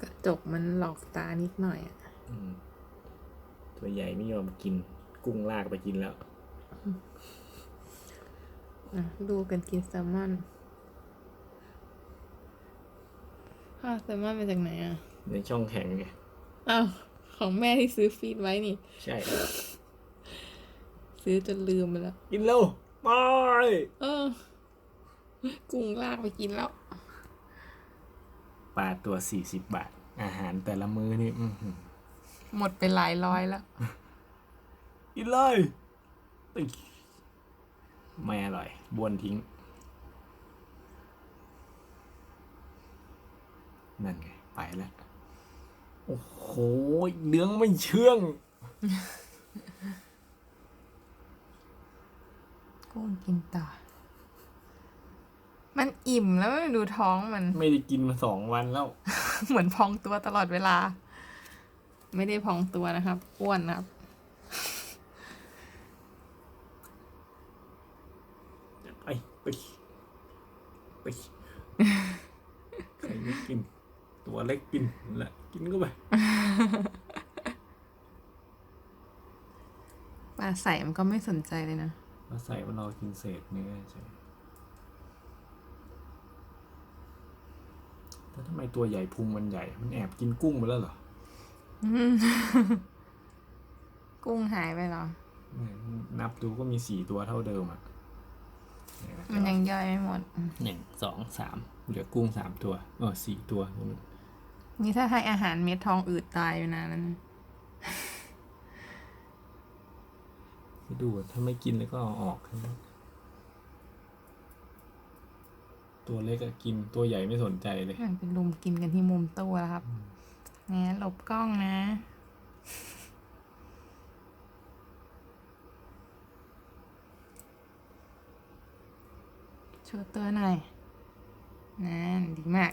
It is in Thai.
กระจกมันหลอกตานิดหน่อยอะอืมตัวใหญ่ไม่ยอมกิน กุ้งลากไปกินแล้วอะดูกันกินแซลมอนข้าวแซลมอนมาจากไหนอะ ในช่องแข็งไงอ้าวของแม่ที่ซื้อฟีดไว้นี่ ใช่ ซื้อจนลืมไปแล้ว กินเร็วไปเออ กุ้งลากไปกินแล้ว ปลาตัวสี่สิบบาท อาหารแต่ละมื้อนี่อื้อหือหมดไปหลายร้อยแล้ว กินเลยติ๊กไม่อร่อยบ้วนทิ้ง นั่นไง ไปแล้ว โอ้โหเนื้อไม่เชื่อง กุ้งกินต่อ มันอิ่มแล้วไม่ดูท้องมัน ไม่ได้กินมาสองวันแล้ว เหมือนพองตัวตลอดเวลา ไม่ได้พองตัวนะครับ อ้วนนะครับ ไปไปไปใครไม่กิน ตัวเล็กกินนั่นแหละกินก็ไปปลาใส่มันก็ไม่สนใจเลยนะมาใส่ว่ารอกินเศษเนื้อใช่ แต่ทำไมตัวใหญ่พุงมันใหญ่ มันแอบกินกุ้งไปแล้วเหรอ กุ้งหายไปเหรอเนี่ยนับดูก็มีสี่ตัวเท่าเดิมอะเนี่ยะมันยังย่อยไม่หมดหนึ่งสองสามเหลือกุ้งสามตัวเออสี่ตัวนี่ถ้าให้อาหารเม็ดทองอืดตายอยู่นานแล้วนะไปดูอะถ้าไม่กินแล้วก็เอาออกให้หมด ตัวเล็กอะกินตัวใหญ่ไม่สนใจเลยมันเป็นลุมกินกันที่มุมตู้แล้วครับเนี่ยหลบกล้องนะโชว์ตัวหน่อยนั่นดีมาก